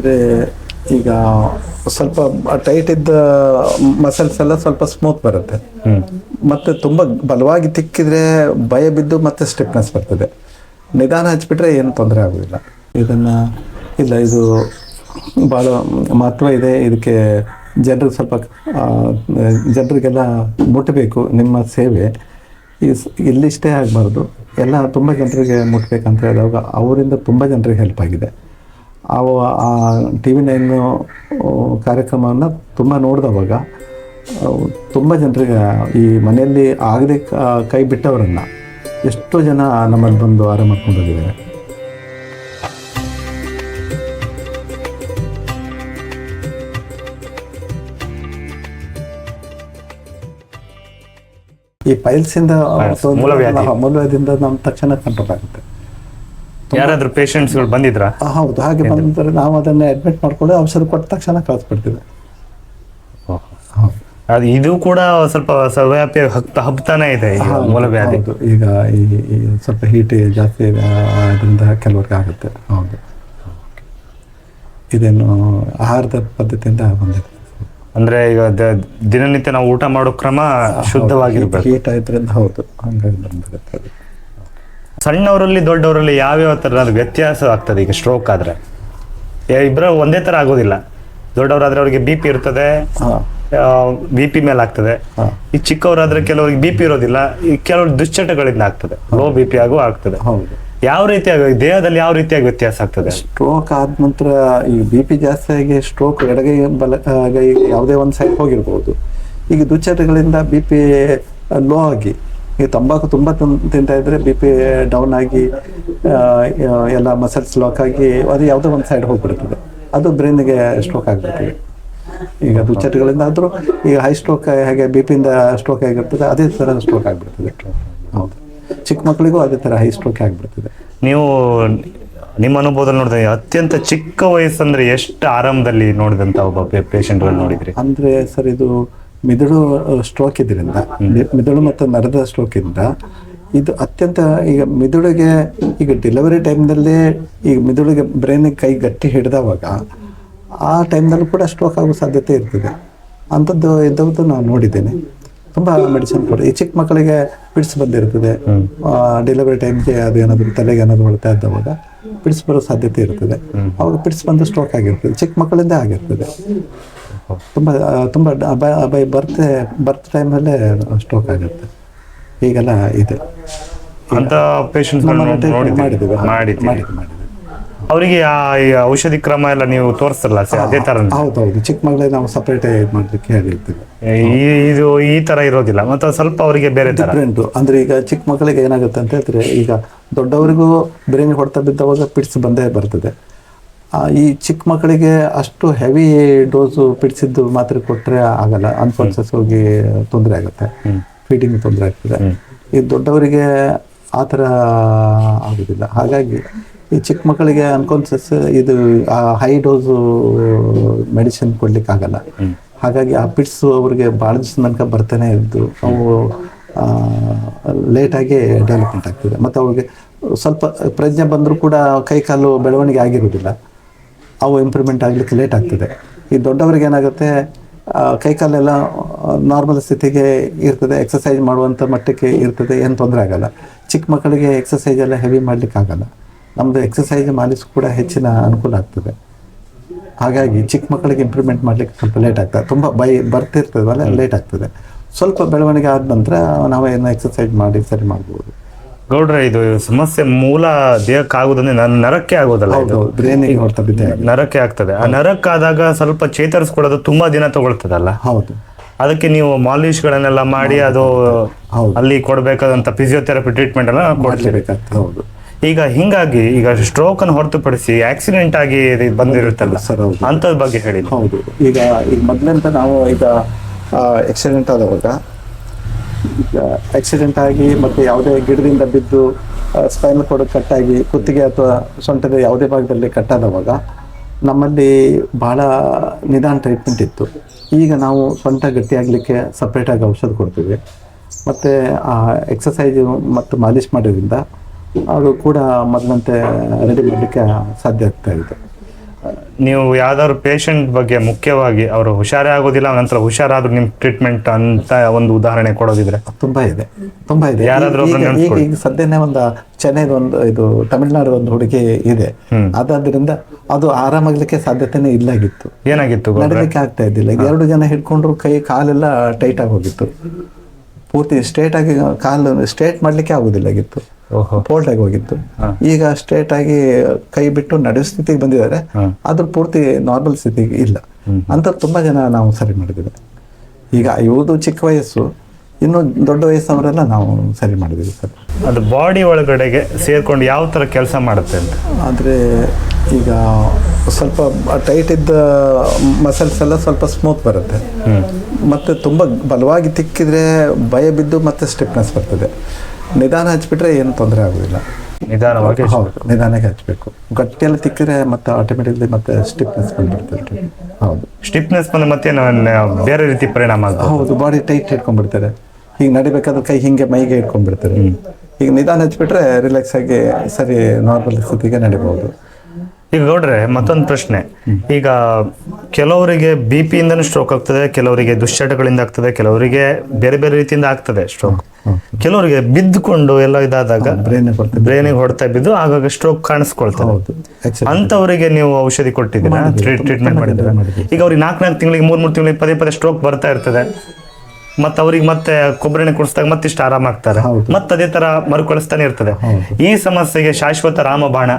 ಅಂದರೆ ಈಗ ಸ್ವಲ್ಪ ಟೈಟ್ ಇದ್ದ ಮಸಲ್ಸ್ ಎಲ್ಲ ಸ್ವಲ್ಪ ಸ್ಮೂತ್ ಬರುತ್ತೆ. ಮತ್ತೆ ತುಂಬ ಬಲವಾಗಿ ತಿಕ್ಕಿದ್ರೆ ಭಯ ಬಿದ್ದು ಮತ್ತೆ ಸ್ಟಿಫ್ನೆಸ್ ಬರ್ತದೆ. ನಿಧಾನ ಹಚ್ಬಿಟ್ರೆ ಏನು ತೊಂದರೆ ಆಗೋದಿಲ್ಲ. ಇದನ್ನು ಇಲ್ಲ ಇದು ಭಾಳ ಮಹತ್ವ ಇದೆ. ಇದಕ್ಕೆ ಜನರಿಗೆ ಸ್ವಲ್ಪ ಜನರಿಗೆಲ್ಲ ಮುಟ್ಟಬೇಕು ನಿಮ್ಮ ಸೇವೆ. ಇಲ್ಲಿಷ್ಟೇ ಆಗಬಾರ್ದು. ಎಲ್ಲ ತುಂಬ ಜನರಿಗೆ ಮುಟ್ಬೇಕಂತ ಹೇಳಿದಾಗ ಅವರಿಂದ ತುಂಬ ಜನರಿಗೆ ಹೆಲ್ಪ್ ಆಗಿದೆ. ಅವು ಆ ಟಿ ವಿ ನೈನು ಕಾರ್ಯಕ್ರಮವನ್ನು ತುಂಬ ನೋಡಿದವಾಗ ತುಂಬ ಜನರಿಗೆ ಈ ಮನೆಯಲ್ಲಿ ಆಗದೆ ಕೈ ಬಿಟ್ಟವರನ್ನು ಎಷ್ಟೋ ಜನ ನಮ್ಮಲ್ಲಿ ಬಂದು ಆರಾಮ ಮಾಡ್ಕೊಂಡು ಹೋಗಿದ್ದಾರೆ ಈ ಪೈಲ್ಸಿಂದ. ಮೂಲದಿಂದ ನಮ್ಮ ತಕ್ಷಣ ಕಂಟ್ರೋಲ್ ಆಗುತ್ತೆ ಯಾರಾದ್ರೂ ಪೇಷಂಟ್ಸ್ಗಳು ಬಂದಿದ್ರಾ? ಹೌದು. ಹಾಗೆ ಬಂದರೆ ನಾವು ಅದನ್ನೇ ಅಡ್ಮಿಟ್ ಮಾಡ್ಕೊಂಡು ಔಷಧ ಕೊಟ್ಟ ತಕ್ಷಣ ಕಳಿಸ್ಬಿಡ್ತೀವಿ. ಅದು ಇದು ಕೂಡ ಸ್ವಲ್ಪ ಸವ್ಯಾಪಿ ಹಬ್ತಾ ಹಬ್ತಾನೆ ಇದೆ ಈಗ ಮೂಲವ್ಯಾಧಿ ಹೌದು. ಈಗ ಈ ಈ ಸ್ವಲ್ಪ ಹೀಟ್ ಜಾಸ್ತಿ ಅದರಿಂದ ಕೆಲವ್ರಿಗೆ ಆಗುತ್ತೆ. ಹೌದು. ಇದೇನು ಆಹಾರದ ಪದ್ಧತಿಯಿಂದ ಬಂದಿದೆ. ಅಂದ್ರೆ ಈಗ ದ- ದಿನನಿತ್ಯ ನಾವು ಊಟ ಮಾಡೋ ಕ್ರಮ ಶುದ್ಧವಾಗಿರ್ಬೇಕು. ಹೀಟ್ ಆದ್ರಿಂದ ಹೌದು. ಹಂಗಾಗಿ ಬಂದಿರುತ್ತೆ ಅದು. ಸಣ್ಣವರಲ್ಲಿ ದೊಡ್ಡವರಲ್ಲಿ ಯಾವ್ಯಾವ ಥರದ ವ್ಯತ್ಯಾಸ ಆಗ್ತದೆ ಈಗ ಸ್ಟ್ರೋಕ್ ಆದ್ರೆ? ಏ- ಇಬ್ರ ಒಂದೇ ತರ ಆಗೋದಿಲ್ಲ. ದೊಡ್ಡವರಾದ್ರೆ ಅವ್ರಿಗೆ ಬಿ ಪಿ ಇರ್ತದೆ ಬಿ ಪಿ ಮೇಲೆ ಆಗ್ತದೆ. ಈ ಚಿಕ್ಕವರಾದ್ರೆ ಕೆಲವರಿಗೆ ಬಿ ಪಿ ಇರೋದಿಲ್ಲ ಈ ಕೆಲವರು ದುಶ್ಚಟಗಳಿಂದ ಆಗ್ತದೆ. ಲೋ ಬಿ ಪಿ ಆಗು ಆಗ್ತದೆ. ಹೌದು. ಯಾವ ರೀತಿಯಾಗಿ ದೇಹದಲ್ಲಿ ಯಾವ ರೀತಿಯಾಗಿ ವ್ಯತ್ಯಾಸ ಆಗ್ತದೆ? ಸ್ಟ್ರೋಕ್ ಆದ ನಂತರ ಈ ಬಿ ಪಿ ಜಾಸ್ತಿ ಆಗಿ ಸ್ಟ್ರೋಕ್ ಎಡಗೈ ಬಲ ಯಾವುದೇ ಒಂದು ಸೈಡ್ ಹೋಗಿರ್ಬೋದು. ಈಗ ದುಶ್ಚಟಗಳಿಂದ ಬಿ ಪಿ ಲೋ ಆಗಿ ಈಗ ತಂಬಾಕು ತುಂಬ ತಿಂತಾ ಇದ್ರೆ ಬಿ ಪಿ ಡೌನ್ ಆಗಿ ಎಲ್ಲ ಮಸಲ್ಸ್ ಲಾಕ್ ಆಗಿ ಅದು ಯಾವುದೋ ಒಂದು ಸೈಡ್ ಹೋಗ್ಬಿಡ್ತದೆ. ಅದು ಬ್ರೈನ್ಗೆ ಸ್ಟ್ರೋಕ್ ಆಗ್ಬಿಡ್ತದೆ. ಈಗ ದುಚ್ಚಟಗಳಿಂದ ಆದರೂ ಈಗ ಹೈ ಸ್ಟ್ರೋಕ್ ಹೇಗೆ ಬಿ ಪಿಯಿಂದ ಸ್ಟ್ರೋಕ್ ಆಗಿರ್ತದೆ ಅದೇ ಥರ ಸ್ಟ್ರೋಕ್ ಆಗಿಬಿಡ್ತದೆ. ಹೌದು. ಚಿಕ್ಕ ಮಕ್ಕಳಿಗೂ ಅದೇ ಥರ ಹೈ ಸ್ಟ್ರೋಕ್ ಆಗಿಬಿಡ್ತದೆ. ನೀವು ನಿಮ್ಮ ಅನುಭವದಲ್ಲಿ ನೋಡಿದ್ರೆ ಅತ್ಯಂತ ಚಿಕ್ಕ ವಯಸ್ಸಂದ್ರೆ ಎಷ್ಟು ಆರಾಮದಲ್ಲಿ ನೋಡಿದಂತ ಒಬ್ಬ ಪೇಷಂಟ್ಗಳು ನೋಡಿದ್ರಿ? ಅಂದ್ರೆ ಸರ್ ಇದು ಮಿದುಳು ಸ್ಟ್ರೋಕ್ ಇದರಿಂದ ಮಿದುಳು ಮತ್ತು ನರದ ಸ್ಟ್ರೋಕ್ ಇಂದ ಇದು ಅತ್ಯಂತ ಈಗ ಮಿದುಳಿಗೆ ಈಗ ಡೆಲಿವರಿ ಟೈಮ್ನಲ್ಲೇ ಈಗ ಮಿದುಳಿಗೆ ಬ್ರೈನಿಗೆ ಕೈ ಗಟ್ಟಿ ಹಿಡಿದವಾಗ ಆ ಟೈಮ್ನಲ್ಲೂ ಕೂಡ ಸ್ಟ್ರೋಕ್ ಆಗೋ ಸಾಧ್ಯತೆ ಇರ್ತದೆ. ಅಂಥದ್ದು ಇದ್ದದ್ದು ನಾನು ನೋಡಿದ್ದೇನೆ. ತುಂಬ ಮೆಡಿಸಿನ್ ಕೊಡ ಈ ಚಿಕ್ಕ ಮಕ್ಕಳಿಗೆ ಪಿಡ್ಸ್ ಬಂದಿರ್ತದೆ. ಡೆಲಿವರಿ ಟೈಮ್ಗೆ ಅದೇನಾದರೂ ತಲೆಗೆ ಏನಾದರೂ ಹೊಳ್ತಾ ಇದ್ದವಾಗ ಪಿಡ್ಸ್ ಬರೋ ಸಾಧ್ಯತೆ ಇರ್ತದೆ. ಅವಾಗ ಪಿಡ್ಸ್ ಬಂದು ಸ್ಟ್ರೋಕ್ ಆಗಿರ್ತದೆ. ಚಿಕ್ಕ ಮಕ್ಕಳಿಂದ ಆಗಿರ್ತದೆ. ತುಂಬ ತುಂಬ ಬೈ ಬರ್ತ್ ಬರ್ತ್ ಟೈಮಲ್ಲೇ ಸ್ಟ್ರೋಕ್ ಆಗುತ್ತೆ. ಈಗೆಲ್ಲ ಇದೆ. ಅಂತ ಪೇಷಂಟ್ ಮಾಡಿದ್ದೀವಿ. ಮಾಡಿದ್ದೀವಿ. ಅವರಿಗೆ ಆ ಔಷಧಿ ಕ್ರಮ ಎಲ್ಲ ನೀವು ತೋರಿಸ್ತಾರಲ್ಲ ಸರ್ ಅದೇ ತರ ಹೌದೌದು. ಚಿಕ್ಕ ಮಗಳಿಗೆ ನಾವು ಸಪ್ರೇಟ್ ಮಾಡ್ಲಿಕ್ಕೆ ಹೇಳಿರ್ತೀವಿ. ಈ- ಇದು ಈ ತರ ಇರೋದಿಲ್ಲ. ಮತ್ತೆ ಸ್ವಲ್ಪ ಅವರಿಗೆ ಬೇರೆ ಡಿಫ್ರೆಂಟು ಅಂದರೆ ಈಗ ಚಿಕ್ಕ ಮಕ್ಕಳಿಗೆ ಏನಾಗುತ್ತೆ ಅಂತ ಹೇಳಿದ್ರೆ ಈಗ ದೊಡ್ಡವರಿಗೂ ಬ್ರೈನ್ ಹೊಡೆತ ಬಿದ್ದವಾಗ ಪಿಟ್ಸ್ ಬಂದೇ ಬರ್ತದೆ. ಈ ಚಿಕ್ಕ ಮಕ್ಕಳಿಗೆ ಅಷ್ಟು ಹೆವಿ ಡೋಸು ಪಿಡಿಸಿದ್ದು ಮಾತ್ರ ಕೊಟ್ಟರೆ ಆಗಲ್ಲ. ಅನ್ಕಾನ್ಸಿಯಸ್ ಹೋಗಿ ತೊಂದರೆ ಆಗುತ್ತೆ. ಫೀಡಿಂಗ್ ತೊಂದರೆ ಆಗ್ತದೆ. ಈ ದೊಡ್ಡವರಿಗೆ ಆ ಥರ ಆಗೋದಿಲ್ಲ. ಹಾಗಾಗಿ ಈ ಚಿಕ್ಕ ಮಕ್ಕಳಿಗೆ ಅನ್ಕಾನ್ಸಿಯಸ್ ಇದು ಆ ಹೈ ಡೋಸು ಮೆಡಿಸಿನ್ ಕೊಡ್ಲಿಕ್ಕೆ ಆಗಲ್ಲ. ಹಾಗಾಗಿ ಆ ಪಿಟ್ಸು ಅವ್ರಿಗೆ ಭಾಳ ದಿವಸ ತನಕ ಬರ್ತಾನೆ ಇದ್ದು ಅವು ಲೇಟಾಗಿ ಡೆವಲಪ್ಮೆಂಟ್ ಆಗ್ತದೆ. ಮತ್ತು ಅವ್ರಿಗೆ ಸ್ವಲ್ಪ ಪ್ರಜ್ಞೆ ಬಂದರೂ ಕೂಡ ಕೈ ಕಾಲು ಬೆಳವಣಿಗೆ ಆಗಿರೋದಿಲ್ಲ ಅವು ಇಂಪ್ರೂವ್ಮೆಂಟ್ ಆಗಲಿಕ್ಕೆ ಲೇಟ್ ಆಗ್ತದೆ. ಈ ದೊಡ್ಡವರಿಗೆ ಏನಾಗುತ್ತೆ ಕೈಕಾಲೆಲ್ಲ ನಾರ್ಮಲ್ ಸ್ಥಿತಿಗೆ ಇರ್ತದೆ ಎಕ್ಸಸೈಸ್ ಮಾಡುವಂಥ ಮಟ್ಟಕ್ಕೆ ಇರ್ತದೆ, ಏನು ತೊಂದರೆ ಆಗಲ್ಲ. ಚಿಕ್ಕ ಮಕ್ಕಳಿಗೆ ಎಕ್ಸಸೈಸ್ ಎಲ್ಲ ಹೆವಿ ಮಾಡಲಿಕ್ಕೆ ಆಗಲ್ಲ. ನಮ್ಮದು ಎಕ್ಸಸೈಸ್ ಮಾಲೀಸ್ ಕೂಡ ಹೆಚ್ಚಿನ ಅನುಕೂಲ ಆಗ್ತದೆ. ಹಾಗಾಗಿ ಚಿಕ್ಕ ಮಕ್ಕಳಿಗೆ ಇಂಪ್ರೂವ್ಮೆಂಟ್ ಮಾಡಲಿಕ್ಕೆ ಸ್ವಲ್ಪ ಲೇಟ್ ಆಗ್ತದೆ. ತುಂಬ ಬೈ ಬರ್ತಿರ್ತದಲ್ಲ ಲೇಟ್ ಆಗ್ತದೆ. ಸ್ವಲ್ಪ ಬೆಳವಣಿಗೆ ಆದ ನಂತರ ನಾವೇನ ಎಕ್ಸಸೈಸ್ ಮಾಡಿ ಸರಿ ಮಾಡ್ಬೋದು. ಗೌಡ್ರೆ ಇದು ಸಮಸ್ಯೆ ಮೂಲ ದೇಹಕ್ಕೆ ಆಗುದಂದ್ರೆ ನಾನು ನರಕ್ಕೆ ಆಗೋದಲ್ಲ ಇದು. ನರಕ್ಕೆ ಆಗ್ತದೆ. ಆ ನರಕ್ಕಾದಾಗ ಸ್ವಲ್ಪ ಚೇತರಿಸ್ಕೊಳ್ಳೋದು ತುಂಬಾ ದಿನ ತಗೊಳ್ತದಲ್ಲ. ಹೌದು. ಅದಕ್ಕೆ ನೀವು ಮಾಲಿಶ್ಗಳನ್ನೆಲ್ಲ ಮಾಡಿ ಅದು ಅಲ್ಲಿ ಕೊಡಬೇಕಾದಂತ ಫಿಸಿಯೋಥೆರಪಿ ಟ್ರೀಟ್ಮೆಂಟ್ ಎಲ್ಲ ಕೊಡ್ತೀವಿ ಮಾಡ್ಲೇಬೇಕಾಗ್ತದೆ ಹೌದು. ಈಗ ಹಿಂಗಾಗಿ ಈಗ ಸ್ಟ್ರೋಕ್ ಅನ್ನು ಹೊರತುಪಡಿಸಿ ಆಕ್ಸಿಡೆಂಟ್ ಆಗಿ ಬಂದಿರುತ್ತಲ್ಲ ಸರ್ ಅಂತದ್ ಬಗ್ಗೆ ಹೇಳಿ. ಹೌದು. ಈಗ ಈಗ ಮೊದ್ಲಂತ ನಾವು ಈಗ ಆಕ್ಸಿಡೆಂಟ್ ಆದವಾಗ ಆಕ್ಸಿಡೆಂಟ್ ಆಗಿ ಮತ್ತೆ ಯಾವುದೇ ಗಿಡದಿಂದ ಬಿದ್ದು ಸ್ಪೈನಲ್ ಕೋಡ್ ಕಟ್ಟಾಗಿ ಕುತ್ತಿಗೆ ಅಥವಾ ಸೊಂಟದ ಯಾವುದೇ ಭಾಗದಲ್ಲಿ ಕಟ್ಟಾದವಾಗ ನಮ್ಮಲ್ಲಿ ಬಹಳ ನಿಧಾನ ಟ್ರೀಟ್ಮೆಂಟ್ ಇತ್ತು. ಈಗ ನಾವು ಸೊಂಟ ಗಟ್ಟಿಯಾಗಲಿಕ್ಕೆ ಸಪ್ರೇಟಾಗಿ ಔಷಧ ಕೊಡ್ತೀವಿ. ಮತ್ತು ಆ ಎಕ್ಸಸೈಜು ಮತ್ತು ಮಾಲಿಷ್ ಮಾಡೋದ್ರಿಂದ ಅದು ಕೂಡ ಮೊದಲಂತೆ ರೆಡಿ ಮಾಡಲಿಕ್ಕೆ ಸಾಧ್ಯ ಆಗ್ತಾ ಇದೆ. ನೀವು ಯಾವ್ದಾದ್ರು ಪೇಷಂಟ್ ಬಗ್ಗೆ ಮುಖ್ಯವಾಗಿ ಅವರು ಹುಷಾರೇ ಆಗೋದಿಲ್ಲ ನಂತರ ಹುಷಾರಾದ್ರೂ ನಿಮ್ ಟ್ರೀಟ್ಮೆಂಟ್ ಅಂತ ಒಂದು ಉದಾಹರಣೆ ಕೊಡೋದಿದ್ರೆ? ತುಂಬಾ ಇದೆ ತುಂಬಾ ಇದೆ. ಯಾರಾದ್ರೂ ಈಗ- ಸದ್ಯನೇ ಒಂದು ಚೆನ್ನೈದ ಒಂದು ಇದು ತಮಿಳ್ನಾಡು ಒಂದು ಹುಡುಗಿ ಇದೆ. ಅದಾದ್ರಿಂದ ಅದು ಆರಾಮಾಗ್ಲಿಕ್ಕೆ ಸಾಧ್ಯತೆನೇ ಇಲ್ಲಾಗಿತ್ತು. ಏನಾಗಿತ್ತು ನಡೀಲಿಕ್ಕೆ ಆಗ್ತಾ ಇದ್ದಿಲ್ಲ. ಎರಡು ಜನ ಹಿಡ್ಕೊಂಡ್ರು ಕೈ ಕಾಲೆಲ್ಲ ಟೈಟ್ ಆಗಿ ಹೋಗಿತ್ತು. ಪೂರ್ತಿ ಸ್ಟ್ರೇಟ್ ಆಗಿ ಕಾಲು ಸ್ಟ್ರೇಟ್ ಮಾಡ್ಲಿಕ್ಕೆ ಆಗುದಿಲ್ಲ ಆಗಿತ್ತು. ಓಹೋ. ಫೋಲ್ಡ್ ಆಗಿ ಹೋಗಿತ್ತು. ಈಗ ಸ್ಟ್ರೇಟ್ ಆಗಿ ಕೈ ಬಿಟ್ಟು ನಡೆಯೋ ಸ್ಥಿತಿಗೆ ಬಂದಿದ್ದಾರೆ. ಅದ್ರ ಪೂರ್ತಿ ನಾರ್ಮಲ್ ಸ್ಥಿತಿಗೆ ಇಲ್ಲ. ಅಂತ ತುಂಬಾ ಜನ ನಾವು ಸರಿ ಮಾಡಿದ್ದೇವೆ. ಈಗ ಇವುದು ಚಿಕ್ಕ ವಯಸ್ಸು ಇನ್ನು ದೊಡ್ಡ ವಯಸ್ಸವರೆಲ್ಲ ನಾವು ಸರಿ ಮಾಡಿದ್ದೀವಿ ಸರ್. ಅದು ಬಾಡಿ ಒಳಗಡೆಗೆ ಸೇರ್ಕೊಂಡು ಯಾವ ಥರ ಕೆಲಸ ಮಾಡುತ್ತೆ ಅಂತ? ಆದರೆ ಈಗ ಸ್ವಲ್ಪ ಟೈಟ್ ಇದ್ದ ಮಸಲ್ಸ್ ಎಲ್ಲ ಸ್ವಲ್ಪ ಸ್ಮೂತ್ ಬರುತ್ತೆ. ಮತ್ತು ತುಂಬ ಬಲವಾಗಿ ತಿಕ್ಕಿದ್ರೆ ಭಯ ಬಿದ್ದು ಮತ್ತೆ ಸ್ಟಿಫ್ನೆಸ್ ಬರ್ತದೆ. ನಿಧಾನ ಹಚ್ಬಿಟ್ರೆ ಏನು ತೊಂದರೆ ಆಗೋದಿಲ್ಲ. ನಿಧಾನವಾಗಿ ಹೌದು ನಿಧಾನಕ್ಕೆ ಹಚ್ಚಬೇಕು ಗಟ್ಟಿಯಲ್ಲಿ ತಿಕ್ಕಿದ್ರೆ ಮತ್ತೆ ಆಟೋಮೆಟಿಕ್ಲಿ ಮತ್ತೆ ಸ್ಟಿಫ್ನೆಸ್ ಬಂದ್ಬಿಡ್ತಾರೆ ಹೌದು. ಸ್ಟಿಫ್ನೆಸ್ ಬಂದ ಮತ್ತೆ ಬೇರೆ ರೀತಿ ಪರಿಣಾಮ ಹೌದು ಬಾಡಿ ಟೈಟ್ ಹಿಡ್ಕೊಂಡ್ಬಿಡ್ತಾರೆ ಈಗ ನಡಿಬೇಕಾದ್ರೆ ಕೈ ಹಿಂಗೆ ಮೈಗೆ ಇಟ್ಕೊಂಡ್ಬಿಡ್ತಾರೆ. ಈಗ ನಿಧಾನ ಹಚ್ಬಿಟ್ರೆ ರಿಲ್ಯಾಕ್ಸ್ ಆಗಿ ಸರಿ ನಾರ್ಮಲ್ ಸ್ಥಿತಿಗೆ ನಡಿಬಹುದು. ಈಗ ನೋಡ್ರೆ ಮತ್ತೊಂದು ಪ್ರಶ್ನೆ. ಈಗ ಕೆಲವರಿಗೆ ಬಿ ಪಿ ಇಂದನೂ ಸ್ಟ್ರೋಕ್ ಆಗ್ತದೆ ಕೆಲವರಿಗೆ ದುಶ್ಚಟಗಳಿಂದ ಆಗ್ತದೆ ಕೆಲವರಿಗೆ ಬೇರೆ ಬೇರೆ ರೀತಿಯಿಂದ ಆಗ್ತದೆ ಸ್ಟ್ರೋಕ್ ಕೆಲವರಿಗೆ ಬಿದ್ದುಕೊಂಡು ಎಲ್ಲ ಇದಾದಾಗ ಬ್ರೈನಿಗೆ ಹೊಡ್ತಾ ಬಿದ್ದು ಆಗಾಗ ಸ್ಟ್ರೋಕ್ ಕಾಣಿಸ್ಕೊಳ್ತಾರೆ ಅಂತವರಿಗೆ ನೀವು ಔಷಧಿ ಕೊಟ್ಟಿದ್ದೀರಾ? ಟ್ರೀಟ್ಮೆಂಟ್ ಮಾಡಿದ್ರೆ ಈಗ ಅವ್ರಿಗೆ ನಾಲ್ಕು ನಾಲ್ಕು ತಿಂಗಳಿಗೆ ಮೂರ್ ಮೂರು ತಿಂಗಳಿಗೆ ಪದೇ ಪದೇ ಸ್ಟ್ರೋಕ್ ಬರ್ತಾ ಇರ್ತದೆ. ಮತ್ತೆ ಅವ್ರಿಗೆ ಮತ್ತೆ ಕೊಬ್ಬರಿ ಎಣ್ಣೆ ಕುಡಿಸಿದಾಗ ಮತ್ತಿಷ್ಟು ಆರಾಮಾಗ್ತಾರೆ ಮತ್ತೆ ಅದೇ ತರ ಮರುಕಳಿಸ್ತಾನೆ ಇರ್ತದೆ. ಈ ಸಮಸ್ಯೆಗೆ ಶಾಶ್ವತ ರಾಮಬಾಣ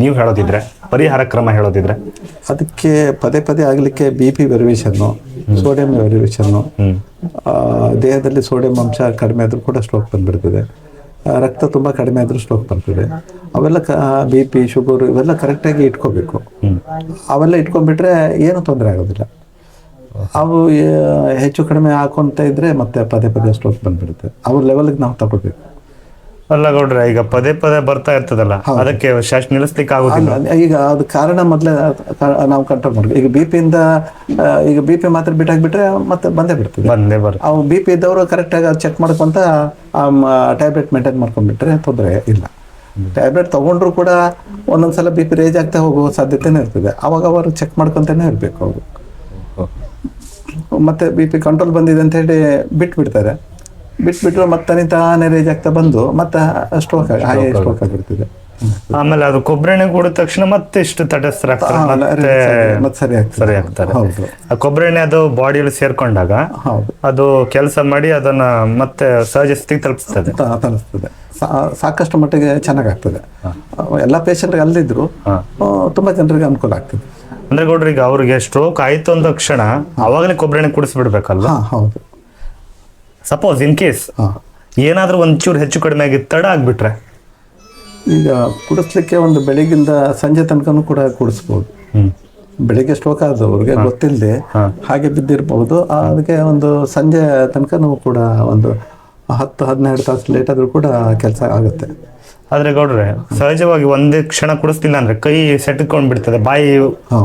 ನೀವು ಹೇಳೋದಿದ್ರೆ ಪರಿಹಾರ ಕ್ರಮ ಹೇಳೋದಿದ್ರೆ? ಅದಕ್ಕೆ ಪದೇ ಪದೇ ಆಗಲಿಕ್ಕೆ ಬಿ ಪಿ ವೆರಿವೇಷನ್ನು ಸೋಡಿಯಂ ವೆರಿವೇಷನ್ನು ದೇಹದಲ್ಲಿ ಸೋಡಿಯಂ ಅಂಶ ಕಡಿಮೆ ಆದರೂ ಕೂಡ ಸ್ಟ್ರೋಕ್ ಬಂದ್ಬಿಡ್ತದೆ. ರಕ್ತ ತುಂಬ ಕಡಿಮೆ ಆದರೂ ಸ್ಟ್ರೋಕ್ ಬರ್ತದೆ ಅವೆಲ್ಲ ಕ ಬಿ ಪಿ ಶುಗರ್ ಇವೆಲ್ಲ ಕರೆಕ್ಟಾಗಿ ಇಟ್ಕೋಬೇಕು. ಅವೆಲ್ಲ ಇಟ್ಕೊಂಡ್ಬಿಟ್ರೆ ಏನು ತೊಂದರೆ ಆಗೋದಿಲ್ಲ. ಅವು ಹೆಚ್ಚು ಕಡಿಮೆ ಹಾಕೊಂತ ಇದ್ರೆ ಮತ್ತೆ ಪದೇ ಪದೇ ಸ್ಟ್ರೋಕ್ ಬಂದ್ಬಿಡುತ್ತೆ. ಅವ್ರ ಲೆವೆಲ್ಗೆ ನಾವು ತಗೊಳ್ಬೇಕು ಅಲ್ಲ ಗೌಡ್ರೆ ಈಗ ಪದೇ ಪದೇ ಬರ್ತಾ ಇರ್ತದಲ್ಲ ಅದಕ್ಕೆ ಶಾಸ್ ನಿಲ್ಲಿಸ್ಲಿಕ್ಕೆ ಆಗುದಿಲ್ಲ. ಈಗ ಅದು ಕಾರಣ ಮೊದಲೇ ನಾವು ಕಂಟ್ರೋಲ್ ಮಾಡ್ಬೇಕು. ಈಗ ಬಿ ಪಿಯಿಂದ ಈಗ ಬಿ ಪಿ ಮಾತ್ರ ಬಿಟ್ಟಾಕ್ಬಿಟ್ರೆ ಮತ್ತೆ ಬಂದೇ ಬಿಡ್ತದೆ. ಬಂದೇ ಬರ್ತದೆ ಅವು ಬಿ ಪಿ ಇದ್ದವರು ಕರೆಕ್ಟಾಗಿ ಚೆಕ್ ಮಾಡ್ಕೊಂತ ಟ್ಯಾಬ್ಲೆಟ್ ಮೇಂಟೈನ್ ಮಾಡ್ಕೊಂಡ್ಬಿಟ್ರೆ ತೊಂದರೆ ಇಲ್ಲ. ಟ್ಯಾಬ್ಲೆಟ್ ತಗೊಂಡ್ರು ಕೂಡ ಒಂದೊಂದ್ಸಲ ಬಿ ಪಿ ರೇಜ್ ಆಗ್ತಾ ಹೋಗುವ ಸಾಧ್ಯತೆನೇ ಇರ್ತದೆ. ಅವಾಗ ಅವರು ಚೆಕ್ ಮಾಡ್ಕೊಂತಾನೆ ಇರಬೇಕು ಅವರು. ಮತ್ತೆ ಬಿ ಪಿ ಕಂಟ್ರೋಲ್ ಬಂದಿದೆ ಅಂತ ಹೇಳಿ ಬಿಟ್ಬಿಡ್ತಾರೆ. ಬಿಟ್ಬಿಟ್ರೆ ಮತ್ತೆ ತಾನೇ ರೇಜ್ ಆಗ್ತಾ ಬಂದು ಮತ್ತೆ ಸ್ಟ್ರೋಕ್ ಆಗಿ ಹಾಗೆ ಸ್ಟ್ರೋಕ್ ಆಗಿರ್ತದೆ ಆಮೇಲೆ ಅದು ಕೊಬ್ಬರಿ ಎಣ್ಣೆ ಕುಡಿದ ತಕ್ಷಣ ಮತ್ತೆ ಇಷ್ಟು ತಟಸ್ಥರಾಗ್ತಾರೆ ಮತ್ತೆ ಮತ್ತೆ ಸರಿ ಆಗ್ತದೆ ಸರಿ ಆಗ್ತಾರೆ. ಹೌದು. ಆ ಕೊಬ್ಬರಿ ಎಣ್ಣೆ ಅದು ಬಾಡಿಯಲ್ಲಿ ಸೇರ್ಕೊಂಡಾಗ ಹೌದು. ಅದು ಕೆಲಸ ಮಾಡಿ ಅದನ್ನ ಮತ್ತೆ ಸಹಜ ಸ್ಥಿತಿಗೆ ತಲುಪಿಸ್ತದೆ. ತಲುಪಿಸ್ತದೆ ಸಾಕಷ್ಟು ಮಟ್ಟಿಗೆ ಚೆನ್ನಾಗಾಗ್ತದೆ ಎಲ್ಲ ಪೇಷಂಟ್ಗೆ ಅಲ್ಲಿದ್ರು ತುಂಬಾ ಜನರಿಗೆ ಅನುಕೂಲ ಆಗ್ತದೆ. ಅಂದ್ರೆ ಗೌಡ್ರಿ ಈಗ ಅವ್ರಿಗೆ ಸ್ಟ್ರೋಕ್ ಆಯ್ತು ಅಂದ ತಕ್ಷಣ ಅವಾಗಲೇ ಕೊಬ್ಬರಿ ಎಣ್ಣೆ ಕುಡಿಸ್ಬಿಡ್ಬೇಕಲ್ವಾ? ಹಾ ಹೌದು. ಸಪೋಸ್ ಇನ್ ಕೇಸ್ ಹಾ. ಏನಾದ್ರೂ ಒಂಚೂರು ಹೆಚ್ಚು ಕಡಿಮೆ ಆಗಿ ತಡ ಆಗ್ಬಿಟ್ರೆ? ಈಗ ಕುಡಿಸ್ಲಿಕ್ಕೆ ಒಂದು ಬೆಳಿಗ್ಗಿಂದ ಸಂಜೆ ತನಕನೂ ಕೂಡ ಕುಡಿಸ್ಬೋದು. ಬೆಳಿಗ್ಗೆ ಸ್ಟ್ರೋಕ್ ಆದವ್ರಿಗೆ ಗೊತ್ತಿಲ್ಲದೆ ಹಾಗೆ ಬಿದ್ದಿರ್ಬೋದು. ಅದಕ್ಕೆ ಒಂದು ಸಂಜೆ ತನಕನೂ ಕೂಡ ಒಂದು ಹತ್ತು ಹದಿನೆರಡು ತಾಸು ಲೇಟ್ ಆದರೂ ಕೂಡ ಕೆಲಸ ಆಗುತ್ತೆ. ಆದ್ರೆ ಗೌಡ್ರೆ ಸಹಜವಾಗಿ ಒಂದೇ ಕ್ಷಣ ಕುಡಿಸ್ಲಿಲ್ಲ ಅಂದ್ರೆ ಕೈ ಸೆಟ್ಕೊಂಡ್ ಬಿಡ್ತದೆ ಬಾಯಿ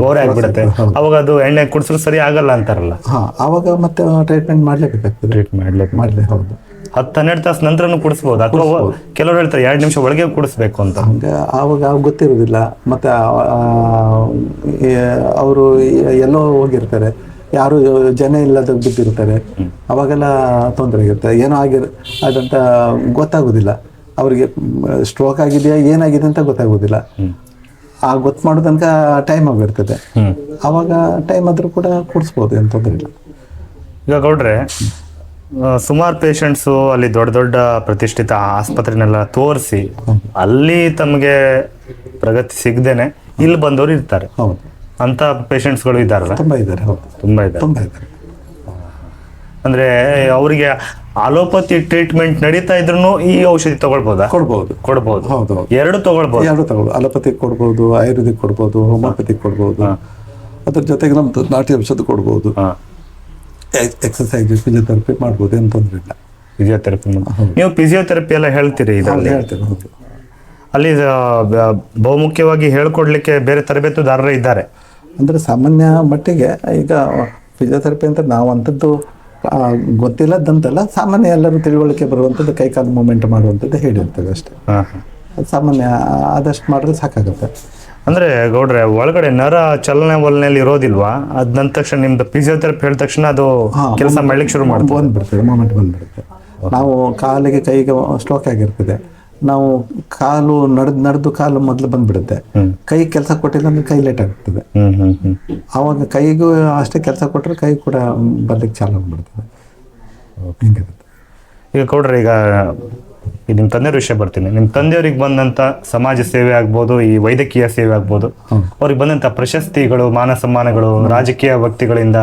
ಓರೆ ಆಗ್ಬಿಡುತ್ತೆ ಅವಾಗ ಅದು ಎಣ್ಣೆ ಕುಡಿಸಿದ್ರು ಸರಿ ಆಗಲ್ಲ ಅಂತಾರಲ್ಲ. ಅವಾಗ ಮತ್ತೆ ಟ್ರೀಟ್ಮೆಂಟ್ ಮಾಡ್ಲೇಬೇಕಾಗ್ತದೆ. ಟ್ರೀಟ್ ಮಾಡ್ಲಿಕ್ಕೆ ಮಾಡ್ಲಿ ಹೌದು. ಹತ್ತು ಹನ್ನೆರಡು ತಾಸು ನಂತರನು ಕುಡಿಸ್ಬೋದು ಅಥವಾ ಕೆಲವರು ಹೇಳ್ತಾರೆ ಎರಡು ನಿಮಿಷ ಒಳಗೆ ಕುಡಿಸ್ಬೇಕು ಅಂತ. ಹಂಗೆ ಆವಾಗ ಅವ್ ಗೊತ್ತಿರೋದಿಲ್ಲ. ಮತ್ತೆ ಅವರು ಎಲ್ಲೋ ಹೋಗಿರ್ತಾರೆ. ಯಾರು ಜನ ಇಲ್ಲದ ಬಿದ್ದಿರ್ತಾರೆ. ಅವಾಗೆಲ್ಲ ತೊಂದರೆ ಆಗಿರುತ್ತೆ. ಏನೋ ಆಗಿರ್ ಅದಂತ ಗೊತ್ತಾಗೋದಿಲ್ಲ. ಅವರಿಗೆ ಸ್ಟ್ರೋಕ್ ಆಗಿದೆಯಾ ಏನಾಗಿದೆ ಅಂತ ಗೊತ್ತಾಗೋದಿಲ್ಲ. ಆ ಗೊತ್ತು ಮಾಡೋ ತನಕ ಟೈಮ್ ಆಗಿರ್ತದೆ ಅವಾಗ ಟೈಮ್ ಆದರೂ ಕೂಡ ಕೂಡಿಸ್ಬೋದು ಏನು ತೊಂದರೆ ಇಲ್ಲ. ಈಗ ಗೌಡ್ರೆ ಸುಮಾರು ಪೇಷಂಟ್ಸು ಅಲ್ಲಿ ದೊಡ್ಡ ದೊಡ್ಡ ಪ್ರತಿಷ್ಠಿತ ಆಸ್ಪತ್ರೆನೆಲ್ಲ ತೋರಿಸಿ ಅಲ್ಲಿ ತಮಗೆ ಪ್ರಗತಿ ಸಿಗದೇನೆ ಇಲ್ಲಿ ಬಂದವರು ಇರ್ತಾರೆ. ಹೌದು. ಅಂತ ಪೇಷಂಟ್ಸ್ಗಳು ಇದ್ದಾರಲ್ಲ? ತುಂಬ ಇದ್ದಾರೆ ಹೌದು. ತುಂಬಾ ಇದ್ದಾರೆ. ತುಂಬ ಇದ್ದಾರೆ. ಅಂದ್ರೆ ಅವರಿಗೆ ಅಲೋಪತಿ ಟ್ರೀಟ್ಮೆಂಟ್ ನಡೀತಾ ಇದ್ರು ಈ ಔಷಧಿ ತಗೊಳ್ಬಹುದಾ ಕೊಡ್ಬೋದು. ಕೊಡ್ಬೋದು. ಹೌದು ಹೌದು. ಎರಡು ತಗೊಳ್ಬಹುದು ಎರಡು ತಗೊಳ್ಬೋದು. ಅಲೋಪತಿ ಕೊಡ್ಬೋದು ಆಯುರ್ವೇದಿಕ್ ಕೊಡ್ಬೋದು ಹೋಮಿಯೋಪತಿ ಕೊಡ್ಬೋದು. ಅದ್ರ ಜೊತೆಗೆ ನಮ್ದು ನಾಟಿ ಔಷಧ ಕೊಡ್ಬೋದು. ಎಕ್ಸಸೈಸ್ ಫಿಸಿಯೋಥೆರಪಿ ಮಾಡ್ಬೋದು ಏನು ತೊಂದರೆ ಇಲ್ಲ. ಫಿಸಿಯೋಥೆರಪಿ ನೀವು ಫಿಸಿಯೋಥೆರಪಿ ಎಲ್ಲ ಹೇಳ್ತೀರಿ ಹೌದು ಇದರಲ್ಲಿ ಹೇಳ್ತೇನೆ ಹೌದು. ಅಲ್ಲಿ ಬ- ಬಹುಮುಖ್ಯವಾಗಿ ಹೇಳ್ಕೊಡ್ಲಿಕ್ಕೆ ಬೇರೆ ತರಬೇತುದಾರರೇ ಇದ್ದಾರೆ. ಅಂದರೆ ಸಾಮಾನ್ಯ ಮಟ್ಟಿಗೆ ಈಗ ಫಿಸಿಯೋಥೆರಪಿ ಅಂತ ನಾವು ಅಂಥದ್ದು ಗೊತ್ತಿಲ್ಲದಂತಲ್ಲ ಸಾಮಾನ್ಯ ಎಲ್ಲರೂ ತಿಳುವಳಿಕೆ ಬರುವಂಥದ್ದು ಕೈಕಾಲು ಮೂಮೆಂಟ್ ಮಾಡುವಂಥದ್ದು ಹೇಳಿರ್ತೇವೆ ಅಷ್ಟೇ. ಸಾಮಾನ್ಯ ಆದಷ್ಟು ಮಾಡಿದ್ರೆ ಸಾಕಾಗುತ್ತೆ. ಅಂದ್ರೆ ಗೌಡ್ರೆ ಒಳಗಡೆ ನರ ಚಲನೆ ಒಲನೆಯಲ್ಲಿ ಇರೋದಿಲ್ವಾ? ಅದ್ ನಂದ ತಕ್ಷಣ ನಿಮ್ದು ಫಿಸಿಯೋಥೆರಪಿ ಹೇಳಿದ ತಕ್ಷಣ ಅದು ಕೆಲಸ ಮಾಡ್ಲಿಕ್ಕೆ ಶುರು ಮಾಡ್ತಾರೆ ಬಂದ್ಬಿಡ್ತದೆ ಮೂಮೆಂಟ್ ಬಂದ್ಬಿಡುತ್ತೆ ನಾವು ಕಾಲಿಗೆ ಕೈಗೆ ಸ್ಟ್ರೋಕ್ ಆಗಿರ್ತದೆ. ನಾವು ಕಾಲು ನಡೆದು ನಡೆದು ಕಾಲು ಮೊದಲು ಬಂದ್ಬಿಡುತ್ತೆ. ಕೈ ಕೆಲಸ ಕೊಟ್ಟಿಲ್ಲ ಅಂದ್ರೆ ಕೈ ಲೇಟ್ ಆಗ್ತದೆ. ಆವಾಗ ಕೈಗೂ ಅಷ್ಟೇ ಕೆಲಸ ಕೊಟ್ಟರೆ ಕೈ ಕೂಡ ಬರ್ಲಿಕ್ಕೆ ಚಾಲು ಆಗ್ಬಿಡ್ತದೆ ಹಿಂಗಿರುತ್ತೆ. ಈಗ ಕೊಡ್ರಿ ಈಗ ಈ ನಿಮ್ಮ ತಂದೆಯವ್ರ ವಿಷಯ ಬರ್ತೀನಿ. ನಿಮ್ಮ ತಂದೆಯವ್ರಿಗೆ ಬಂದಂತ ಸಮಾಜ ಸೇವೆ ಆಗ್ಬೋದು ಈ ವೈದ್ಯಕೀಯ ಸೇವೆ ಆಗ್ಬೋದು. ಅವ್ರಿಗೆ ಬಂದಂತ ಪ್ರಶಸ್ತಿಗಳು ಮಾನ ಸಮ್ಮಾನಗಳು ರಾಜಕೀಯ ವ್ಯಕ್ತಿಗಳಿಂದ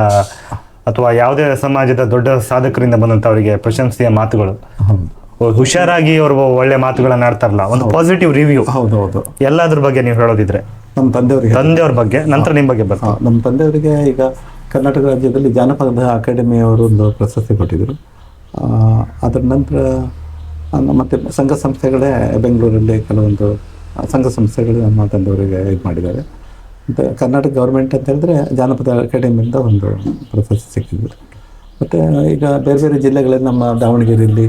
ಅಥವಾ ಯಾವುದೇ ಸಮಾಜದ ದೊಡ್ಡ ಸಾಧಕರಿಂದ ಬಂದಂತ ಅವರಿಗೆ ಪ್ರಶಂಸೆಯ ಮಾತುಗಳು. ಹುಷಾರಾಗಿ ಅವರು ಒಳ್ಳೆ ಮಾತುಗಳನ್ನ ಆಡ್ತಾರಲ್ಲ ಒಂದು ಪಾಸಿಟಿವ್ ರಿವ್ಯೂ ಹೌದು ಹೌದು. ಎಲ್ಲದ್ರ ಬಗ್ಗೆ ನೀವು ಹೇಳೋದಿದ್ರೆ. ನಮ್ಮ ತಂದೆಯವರಿಗೆ ತಂದೆಯವ್ರ ಬಗ್ಗೆ ನಂತರ ನಿಮ್ಮ ಬಗ್ಗೆ ಬರ್ತಾ ನಮ್ಮ ತಂದೆಯವರಿಗೆ ಈಗ ಕರ್ನಾಟಕ ರಾಜ್ಯದಲ್ಲಿ ಜಾನಪದ ಅಕಾಡೆಮಿಯವರು ಒಂದು ಪ್ರಶಸ್ತಿ ಕೊಟ್ಟಿದ್ದರು ಅದರ ನಂತರ ಮತ್ತೆ ಸಂಘ ಸಂಸ್ಥೆಗಳೇ ಬೆಂಗಳೂರಲ್ಲಿ ಕೆಲವೊಂದು ಸಂಘ ಸಂಸ್ಥೆಗಳು ನಮ್ಮ ತಂದೆಯವರಿಗೆ ಇದು ಮಾಡಿದ್ದಾರೆ. ಮತ್ತು ಕರ್ನಾಟಕ ಗೌರ್ಮೆಂಟ್ ಅಂತ ಹೇಳಿದ್ರೆ ಜಾನಪದ ಅಕಾಡೆಮಿಯಿಂದ ಒಂದು ಪ್ರಶಸ್ತಿ ಸಿಕ್ಕಿದ್ರು ಮತ್ತು ಈಗ ಬೇರೆ ಬೇರೆ ಜಿಲ್ಲೆಗಳಲ್ಲಿ ನಮ್ಮ ದಾವಣಗೆರೆಯಲ್ಲಿ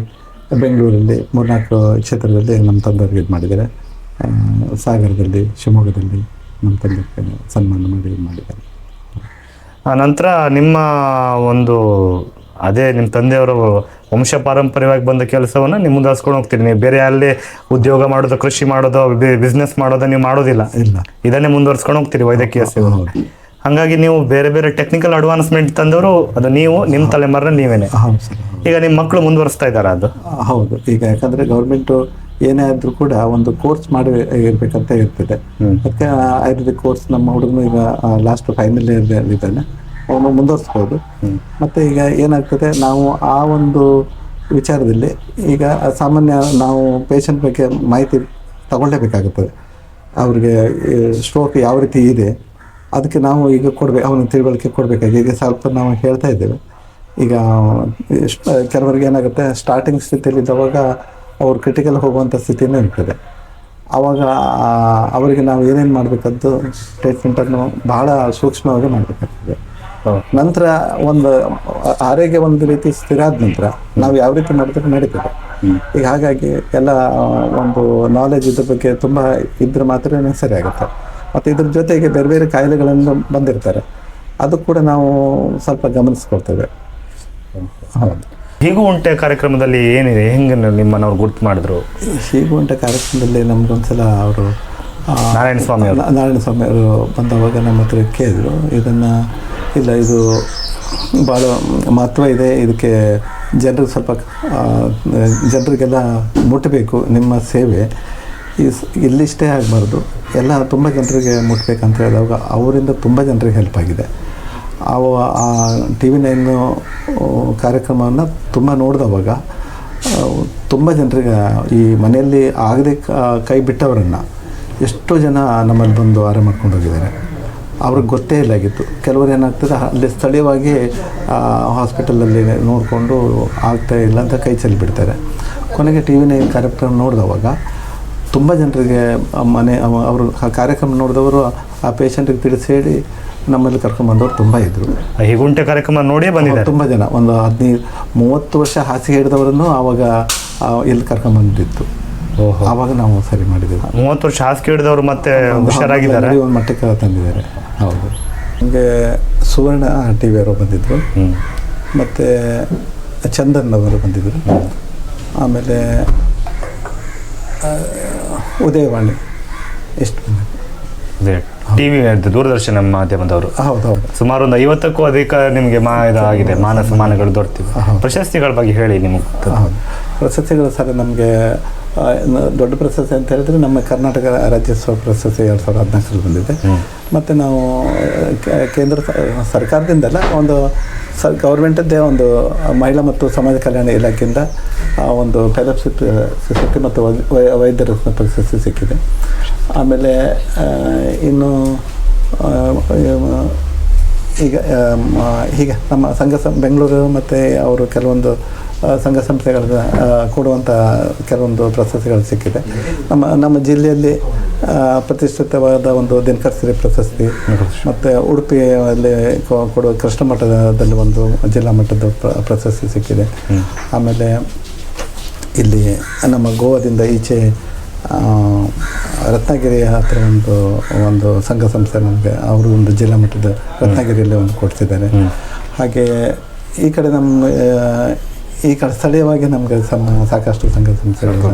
ಬೆಂಗಳೂರಲ್ಲಿ ಮೂರ್ನಾಲ್ಕು ಕ್ಷೇತ್ರದಲ್ಲಿ ನಮ್ಮ ತಂದೆಯವ್ರಿಗೆ ಇದು ಮಾಡಿದ್ದಾರೆ. ಸಾಗರದಲ್ಲಿ ಶಿವಮೊಗ್ಗದಲ್ಲಿ ನಮ್ಮ ತಂದೆ ಸನ್ಮಾನ ಮಾಡಿ ಇದು ಮಾಡಿದ್ದಾರೆ. ಆ ನಂತರ ನಿಮ್ಮ ಒಂದು ಅದೇ ನಿಮ್ಮ ತಂದೆಯವರು ವಂಶ ಪಾರಂಪರ್ಯವಾಗಿ ಬಂದ ಕೆಲಸವನ್ನ ನೀವು ಮುಂದುವರ್ಸ್ಕೊಂಡು ಹೋಗ್ತೀರಿ. ನೀವು ಬೇರೆ ಅಲ್ಲಿ ಉದ್ಯೋಗ ಮಾಡೋದು ಕೃಷಿ ಮಾಡೋದು ಬಿಸ್ನೆಸ್ ಮಾಡೋದು ನೀವು ಮಾಡೋದಿಲ್ಲ. ಇಲ್ಲ. ಇದನ್ನೇ ಮುಂದುವರ್ಸ್ಕೊಂಡು ಹೋಗ್ತೀರಿ ವೈದ್ಯಕೀಯ ಸೇವೆ ಹಾಗಾಗಿ ನೀವು ಬೇರೆ ಬೇರೆ ಟೆಕ್ನಿಕಲ್ ಅಡ್ವಾನ್ಸ್ಮೆಂಟ್ ತಂದವರು ಅದು ನೀವು ನಿಮ್ಮ ತಲೆಮಾರನ್ನ ನೀವೇನೆ. ಹೌದು ಸರ್. ಈಗ ನಿಮ್ಮ ಮಕ್ಕಳು ಮುಂದುವರಿಸ್ತಾ ಇದ್ದಾರೆ ಅದು? ಹೌದು. ಈಗ ಯಾಕಂದ್ರೆ ಗೌರ್ಮೆಂಟು ಏನೇ ಆದ್ರೂ ಕೂಡ ಒಂದು ಕೋರ್ಸ್ ಮಾಡಿ ಇರ್ಬೇಕಂತ ಇರ್ತದೆ. ಅದಕ್ಕೆ ಆಯುರ್ವೇದಿಕ್ ಕೋರ್ಸ್ ನಮ್ಮ ಹುಡುಗನು ಈಗ ಲಾಸ್ಟ್ ಫೈನಲ್ ಇಯರ್ ಇದ್ದಾನೆ. ಅವನು ಮುಂದುವರಿಸ್ಬೋದು. ಮತ್ತೆ ಈಗ ಏನಾಗ್ತದೆ ನಾವು ಆ ಒಂದು ವಿಚಾರದಲ್ಲಿ ಈಗ ಸಾಮಾನ್ಯ ನಾವು ಪೇಷಂಟ್ ಬಗ್ಗೆ ಮಾಹಿತಿ ತಗೊಳ್ಳೇಬೇಕಾಗುತ್ತದೆ. ಅವ್ರಿಗೆ ಸ್ಟ್ರೋಕ್ ಯಾವ ರೀತಿ ಇದೆ ಅದಕ್ಕೆ ನಾವು ಈಗ ಕೊಡ್ಬೇಕು ಅವನಿಗೆ ತಿಳುವಳಿಕೆ ಕೊಡಬೇಕಾಗಿ, ಈಗ ಸ್ವಲ್ಪ ನಾವು ಹೇಳ್ತಾ ಇದ್ದೇವೆ. ಈಗ ಕೆಲವರಿಗೆ ಏನಾಗುತ್ತೆ ಸ್ಟಾರ್ಟಿಂಗ್ ಸ್ಥಿತಿಯಲ್ಲಿ ಇದ್ದವಾಗ ಅವ್ರು ಕ್ರಿಟಿಕಲ್ ಹೋಗುವಂಥ ಸ್ಥಿತಿನೇ ಇರ್ತದೆ. ಆವಾಗ ಅವರಿಗೆ ನಾವು ಏನೇನು ಮಾಡಬೇಕಂತ ಟ್ರೀಟ್ಮೆಂಟನ್ನು ಬಹಳ ಸೂಕ್ಷ್ಮವಾಗಿ ಮಾಡಬೇಕಾಗ್ತದೆ. ನಂತರ ಒಂದು, ಆರೋಗ್ಯ ಒಂದು ರೀತಿ ಸ್ಥಿರ ಆದ ನಂತರ ನಾವು ಯಾವ ರೀತಿ ಮಾಡಿದ್ರೆ ನಡೀತದೆ. ಈಗ ಹಾಗಾಗಿ ಎಲ್ಲ ಒಂದು ನಾಲೆಜ್ ಇದ್ರ ಬಗ್ಗೆ ತುಂಬ ಇದ್ರೆ ಮಾತ್ರ ಸರಿ ಆಗುತ್ತೆ ಮತ್ತು ಇದ್ರ ಜೊತೆಗೆ ಬೇರೆ ಬೇರೆ ಕಾಯಿಲೆಗಳನ್ನು ಬಂದಿರ್ತಾರೆ. ಅದು ಕೂಡ ನಾವು ಸ್ವಲ್ಪ ಗಮನಿಸ್ಕೊಳ್ತೇವೆ. ಹೌದು. ಹೀಗೂ ಉಂಟೆ ಕಾರ್ಯಕ್ರಮದಲ್ಲಿ ಏನಿದೆ? ಹೆಂಗೆ ನಿಮ್ಮನ್ನು ಅವ್ರು ಗುರ್ತು ಮಾಡಿದ್ರು? ಉಂಟೆ ಕಾರ್ಯಕ್ರಮದಲ್ಲಿ ನಮ್ಗೊಂದ್ಸಲ ಅವರು ನಾರಾಯಣ ಸ್ವಾಮಿ ಅವರು. ನಾರಾಯಣ ಸ್ವಾಮಿ ಅವರು ಬಂದವಾಗ ನಮ್ಮ ಹತ್ರ ಕೇಳಿದ್ರು. ಇದನ್ನು ಇಲ್ಲ ಇದು ಭಾಳ ಮಹತ್ವ ಇದೆ. ಇದಕ್ಕೆ ಜನರು ಸ್ವಲ್ಪ ಜನರಿಗೆಲ್ಲ ಮುಟ್ಟಬೇಕು. ನಿಮ್ಮ ಸೇವೆ. ಇಸ್ ಇಲ್ಲಿಷ್ಟೇ ಆಗಬಾರ್ದು. ಎಲ್ಲ ತುಂಬ ಜನರಿಗೆ ಮುಟ್ಬೇಕಂತ ಹೇಳಿದಾಗ ಅವರಿಂದ ತುಂಬ ಜನರಿಗೆ ಹೆಲ್ಪ್ ಆಗಿದೆ. ಅವ ಆ ಟಿ ವಿ ನೈನು ಕಾರ್ಯಕ್ರಮವನ್ನು ತುಂಬ ನೋಡಿದವಾಗ ತುಂಬ ಜನರಿಗೆ ಈ ಮನೆಯಲ್ಲಿ ಆಗದೆ ಕೈ ಬಿಟ್ಟವರನ್ನು ಎಷ್ಟೋ ಜನ ನಮ್ಮಲ್ಲಿ ಬಂದು ಆರೆ ಮಾಡ್ಕೊಂಡು ಹೋಗಿದ್ದಾರೆ. ಅವ್ರಿಗೆ ಗೊತ್ತೇ ಇಲ್ಲ ಆಗಿತ್ತು. ಕೆಲವರು ಏನಾಗ್ತದೆ, ಅಲ್ಲಿ ಸ್ಥಳೀಯವಾಗಿ ಹಾಸ್ಪಿಟಲಲ್ಲಿ ನೋಡಿಕೊಂಡು ಆಗ್ತಾ ಇಲ್ಲ ಅಂತ ಕೈ ಚೆಲ್ಲಿ ಬಿಡ್ತಾರೆ ಕೊನೆಗೆ ಟಿ ವಿ ನೈನ್ ಕಾರ್ಯಕ್ರಮ ನೋಡಿದವಾಗ ತುಂಬ ಜನರಿಗೆ ಮನೆ ಅವರು ಆ ಕಾರ್ಯಕ್ರಮ ನೋಡಿದವರು ಆ ಪೇಷಂಟಿಗೆ ತಿಳಿಸಿ ಹೇಳಿ ನಮ್ಮಲ್ಲಿ ಕರ್ಕೊಂಡ್ಬಂದವರು ತುಂಬ ಇದ್ದರು ಹೀಗುಂಟೆ ಕಾರ್ಯಕ್ರಮ ನೋಡಿಯೇ ಬಂದಿದ್ದಾರೆ. ತುಂಬ ಜನ ಒಂದು ಹದಿನೈದು ಮೂವತ್ತು ವರ್ಷ ಹಾಸಿಗೆ ಹಿಡಿದವರನ್ನು ಆವಾಗ ಇಲ್ಲಿ ಕರ್ಕೊಂಡ್ಬಂದಿತ್ತು ಓಹೋ. ಆವಾಗ ನಾವು ಸರಿ ಮಾಡಿದ್ದೇವೆ ಮೂವತ್ತು ವರ್ಷ ಹಾಸಿಗೆ ಹಿಡಿದವರು ಮತ್ತೆ ಹುಷಾರಾಗಿದ್ದಾರೆ? ಒಂದು ಮಟ್ಟಕ್ಕೆ ತಂದಿದ್ದಾರೆ. ಹೌದು. ನಮಗೆ ಸುವರ್ಣ ಟಿ ವಿಯವರು ಬಂದಿದ್ದರು ಹ್ಮ್. ಮತ್ತು ಚಂದನ್ ಅವರು ಬಂದಿದ್ದರು ಆಮೇಲೆ ಉದಯವಾಣಿ. ಎಷ್ಟು ಟಿ ಟಿವಿ ದೂರದರ್ಶನ ಮಾಧ್ಯಮದವರು. ಹೌದು ಹೌದು. ಸುಮಾರು ಒಂದು ಐವತ್ತಕ್ಕೂ ಅಧಿಕ ನಿಮಗೆ ಮಾ ಇದಾಗಿದೆ ಮಾನ ಸಮ್ಮಾನಗಳು ದೊರೆತಿವೆ ಪ್ರಶಸ್ತಿಗಳ ಬಗ್ಗೆ ಹೇಳಿ ನಿಮಗೆ. ಪ್ರಶಸ್ತಿಗಳು ಸರ್ ನಮಗೆ ದೊಡ್ಡ ಪ್ರಶಸ್ತಿ ಅಂತ ಹೇಳಿದ್ರೆ ನಮ್ಮ ಕರ್ನಾಟಕ ರಾಜ್ಯೋತ್ಸವ ಪ್ರಶಸ್ತಿ ಎರಡು ಸಾವಿರದ ಹದಿನಾಲ್ಕರಲ್ಲಿ ಬಂದಿದೆ. ಮತ್ತು ನಾವು ಕೇಂದ್ರ ಸರ್ಕಾರದಿಂದಲ್ಲ ಒಂದು ಸರ್ ಗೌರ್ಮೆಂಟದ್ದೇ ಒಂದು ಮಹಿಳಾ ಮತ್ತು ಸಮಾಜ ಕಲ್ಯಾಣ ಇಲಾಖೆಯಿಂದ ಆ, ಒಂದು ಫೆಲೋಶಿಪ್ ಸಿಕ್ಕಿ ಮತ್ತು ವೈ- ವೈ- ವೈದ್ಯರ ಪ್ರಶಸ್ತಿ ಸಿಕ್ಕಿದೆ. ಆಮೇಲೆ ಇನ್ನು ಈಗ ಹೀಗೆ ನಮ್ಮ ಸಂಘ ಸಂ ಬೆಂಗಳೂರು ಮತ್ತು ಅವರು ಕೆಲವೊಂದು ಸಂಘ ಸಂಸ್ಥೆಗಳ ಕೊಡುವಂಥ ಕೆಲವೊಂದು ಪ್ರಶಸ್ತಿಗಳು ಸಿಕ್ಕಿದೆ. ನಮ್ಮ ನಮ್ಮ ಜಿಲ್ಲೆಯಲ್ಲಿ ಪ್ರತಿಷ್ಠಿತವಾದ ಒಂದು ದಿನಕರ್ ಸಿರಿ ಪ್ರಶಸ್ತಿ, ಮತ್ತು ಉಡುಪಿಯಲ್ಲಿ ಕೊಡುವ ಕೃಷ್ಣ ಮಠದಲ್ಲಿ ಒಂದು ಜಿಲ್ಲಾ ಮಟ್ಟದ ಪ್ರಶಸ್ತಿ ಸಿಕ್ಕಿದೆ. ಆಮೇಲೆ ಇಲ್ಲಿ ನಮ್ಮ ಗೋವಾದಿಂದ ಈಚೆ ರತ್ನಗಿರಿ ಹತ್ರ ಒಂದು ಒಂದು ಸಂಘ ಸಂಸ್ಥೆ ನಮಗೆ, ಅವರು ಒಂದು ಜಿಲ್ಲಾ ಮಟ್ಟದ ರತ್ನಗಿರಿಯಲ್ಲಿ ಒಂದು ಕೊಡ್ತಿದ್ದಾರೆ. ಹಾಗೆ ಈ ಕಡೆ ನಮ್ಮ ಈ ಕಡೆ ಸ್ಥಳೀಯವಾಗಿ ನಮಗೆ ಸಮ ಸಾಕಷ್ಟು ಸಂಘ ಸಂಸ್ಥೆಗಳು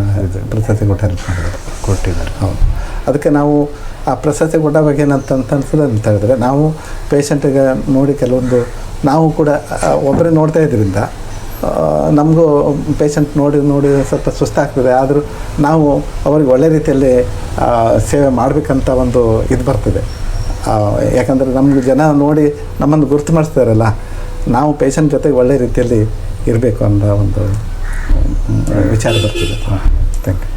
ಪ್ರಶಸ್ತಿ ಕೊಟ್ಟು ಹೆಲ್ಪ್ ಮಾಡಿದ್ದಾರೆ. ಕೊಟ್ಟಿದ್ದಾರೆ. ಹೌದು. ಅದಕ್ಕೆ ನಾವು ಆ ಪ್ರಶಸ್ತಿ ಕೊಟ್ಟಾಗ ಏನಂತ ಅಂತ ಅನ್ಸೋದು ಅಂತ ಹೇಳಿದ್ರೆ ನಾವು ಪೇಷಂಟಿಗೆ ನೋಡಿ ಕೆಲವೊಂದು ನಾವು ಕೂಡ ಒಬ್ಬರೇ ನೋಡ್ತಾ ಇದ್ರಿಂದ ನಮಗೂ ಪೇಷಂಟ್ ನೋಡಿ ನೋಡಿ ಸ್ವಲ್ಪ ಸುಸ್ತಾಗ್ತದೆ ಆದರೂ ನಾವು ಅವ್ರಿಗೆ ಒಳ್ಳೆ ರೀತಿಯಲ್ಲಿ ಸೇವೆ ಮಾಡಬೇಕಂತ ಒಂದು ಇದು ಬರ್ತದೆ. ಯಾಕಂದರೆ ನಮ್ಗೆ ಜನ ನೋಡಿ ನಮ್ಮನ್ನು ಗುರುತು ಮಾಡಿಸ್ತಾರಲ್ಲ ನಾವು ಪೇಷಂಟ್ ಜೊತೆಗೆ ಒಳ್ಳೆ ರೀತಿಯಲ್ಲಿ ಇರಬೇಕು ಅನ್ನೋ ಒಂದು ವಿಚಾರ ಬರ್ತದೆ. Thank you